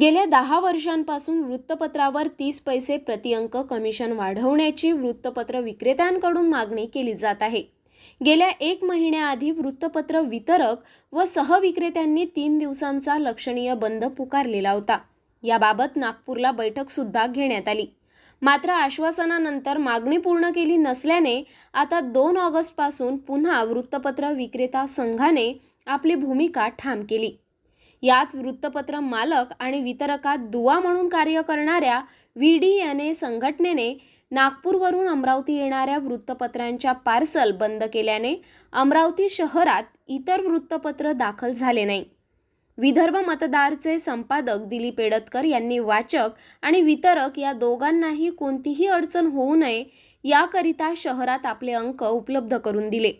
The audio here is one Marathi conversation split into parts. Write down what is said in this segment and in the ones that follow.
गेल्या दहा वर्षांपासून वृत्तपत्रावर तीस पैसे प्रतिअंक कमिशन वाढवण्याची वृत्तपत्र विक्रेत्यांकडून मागणी केली जात आहे. गेल्या एक महिन्याआधी वृत्तपत्र वितरक व सहविक्रेत्यांनी तीन दिवसांचा लक्षणीय बंद पुकारलेला होता. याबाबत नागपूरला बैठक सुद्धा घेण्यात आली. मात्र आश्वासनानंतर मागणी पूर्ण केली नसल्याने आता दोन ऑगस्टपासून पुन्हा वृत्तपत्र विक्रेता संघाने आपली भूमिका ठाम केली. यात वृत्तपत्र मालक आणि वितरकात दुवा म्हणून कार्य करणाऱ्या व्ही डी एन ए संघटनेने नागपूरवरून अमरावती येणाऱ्या वृत्तपत्रांच्या पार्सल बंद केल्याने अमरावती शहरात इतर वृत्तपत्र दाखल झाले नाही. विदर्भ मतदारचे संपादक दिलीप एडतकर यांनी वाचक आणि वितरक या दोघांनाही कोणतीही अडचण होऊ नये याकरिता शहरात आपले अंक उपलब्ध करून दिले.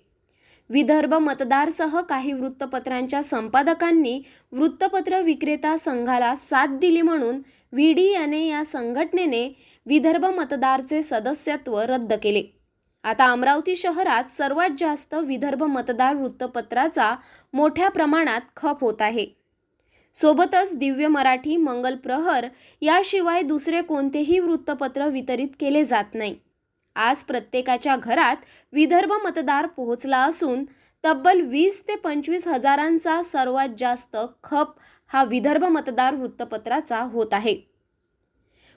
विदर्भ मतदारसह काही वृत्तपत्रांच्या संपादकांनी वृत्तपत्र विक्रेता संघाला साथ दिली म्हणून व्ही डी याने या संघटनेने विदर्भ मतदारचे सदस्यत्व रद्द केले. आता अमरावती शहरात सर्वात जास्त विदर्भ मतदार वृत्तपत्राचा मोठ्या प्रमाणात खप होत आहे. सोबतच दिव्य मराठी मंगल प्रहर याशिवाय दुसरे कोणतेही वृत्तपत्र वितरित केले जात नाही. आज प्रत्येकाच्या घरात विदर्भ मतदार पोहोचला असून तब्बल वीस ते पंचवीस हजारांचा सर्वात जास्त खप हा विदर्भ मतदार वृत्तपत्राचा होत आहे.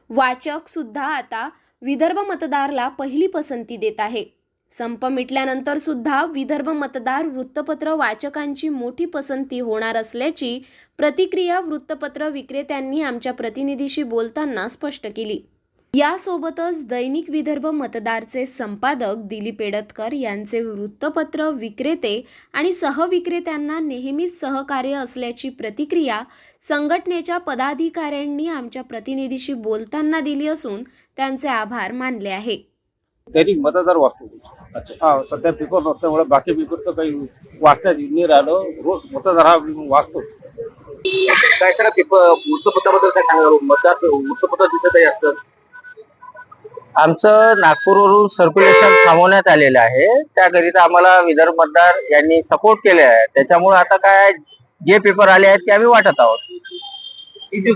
वाचक सुद्धा आता विदर्भ मतदारला पहिली पसंती देत आहे. संप मिटल्यानंतर सुद्धा विदर्भ मतदार वृत्तपत्र वाचकांची मोठी पसंती होणार असल्याची प्रतिक्रिया वृत्तपत्र विक्रेत्यांनी आमच्या प्रतिनिधीशी बोलताना स्पष्ट केली. यासोबतच दैनिक विदर्भ मतदारचे संपादक दिलीप एडतकर यांचे वृत्तपत्र विक्रेते आणि सहविक्रेत्यांना नेहमीच सहकार्य असल्याची प्रतिक्रिया संघटनेच्या पदाधिकाऱ्यांनी आमच्या प्रतिनिधीशी बोलताना दिली असून त्यांचे आभार मानले आहे. दैनिक मतदार वाचतो अच्छा. हा सध्या पेपर नसल्यामुळे बाकी पेपरचं काही वाचण्यात नाही राहिलं. रोज मतदार हा वाचतो. काय सर पेपर वृत्तपत्राबद्दल काय सांगा मतदार वृत्तपत्र दिसत आहे असतं आमचं नागपूरवरून सर्क्युलेशन थांबवण्यात आलेलं आहे. त्याकरिता आम्हाला विदर्भ मतदार यांनी सपोर्ट केले आहे. त्याच्यामुळे आता काय जे पेपर आले आहेत ते आम्ही वाटत आहोत. किती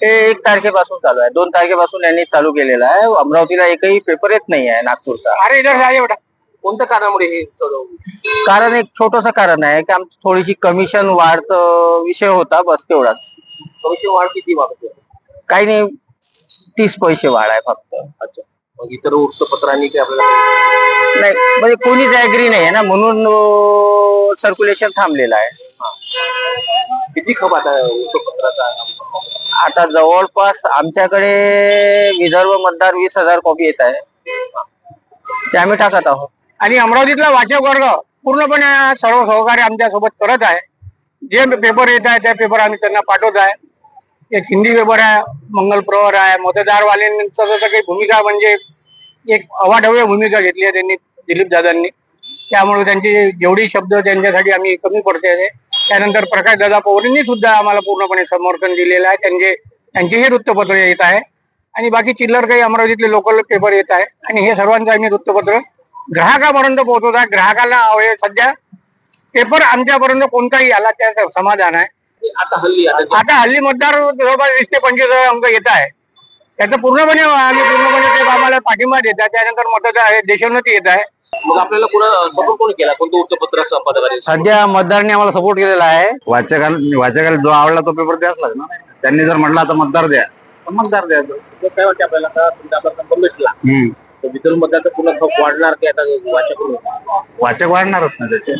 ते एक तारखेपासून चालू आहे. दोन तारखेपासून यांनी चालू केलेलं आहे. अमरावतीला एकही पेपर येत नाही आहे नागपूरचा. अरे इधर कोणत्या कारणामुळे हे चालू कारण एक छोटस कारण आहे की आमची थोडीशी कमिशन वाढ विषय होता बस तेवढाच. कमिशन वाढ किती मागतो काही नाही तीस पैसे वाढ आहे फक्त. अच्छा. मग इतर वृत्तपत्रांनी आपल्याला नाही म्हणजे कोणीच ऍग्री नाही आहे ना म्हणून सर्क्युलेशन थांबलेलं आहे. किती खप आता वृत्तपत्राचा? आता जवळपास आमच्याकडे विदर्भ मतदार वीस हजार कॉपी येत आहे. ते आम्ही टाकत आहोत. आणि अमरावतीतला वाचक वर्ग पूर्णपणे सर्व सहकार्य आमच्यासोबत करत आहे. जे पेपर येत आहे त्या पेपर आम्ही त्यांना पाठवत आहे. एक हिंदी पेपर आहे मंगल प्रवर आहे मतदारवाल्यांचं जसं काही भूमिका म्हणजे एक अवाढव्य भूमिका घेतली आहे त्यांनी दिलीप दादांनी. त्यामुळे त्यांची जेवढी शब्द त्यांच्यासाठी आम्ही कमी पडते त्यानंतर प्रकाश दादा पवारांनी सुद्धा आम्हाला पूर्णपणे समर्थन दिलेलं आहे. त्यांचे त्यांचेही वृत्तपत्र येत आहे. आणि बाकी चिल्लर काही अमरावतीतले लोकल पेपर येत आहे. आणि हे सर्वांचं आम्ही वृत्तपत्र ग्राहकापर्यंत पोहोचवत आहे. ग्राहकाला हवे सध्या पेपर आमच्यापर्यंत कोणताही आला त्याचं समाधान आहे. आता हल्ली आता हल्ली मतदार जवळपास वीस ते पंचवीस अंक येत आहे. त्याचं पूर्णपणे आम्ही पूर्णपणे ते आम्हाला पाठिंबा देतात त्यानंतर मतदार देशोन्नती येत आहे. मग आपल्याला पुढे सपोर्ट कोणी केला? कोणतं वृत्तपत्र संपादकाने सध्या मतदारांनी आम्हाला सपोर्ट केलेला आहे. वाचकाला वाचकाला जो आवडला तो पेपर द्याच लागणार त्यांनी जर म्हटलं आता मतदार द्या मतदार द्या. काय वाटतं आपल्याला? आता तुमचा आपला संप मिटला तर विदर्भ मतदार पुन्हा खप वाढणार की आता वाचक वाचक वाढणारच ना त्याचे.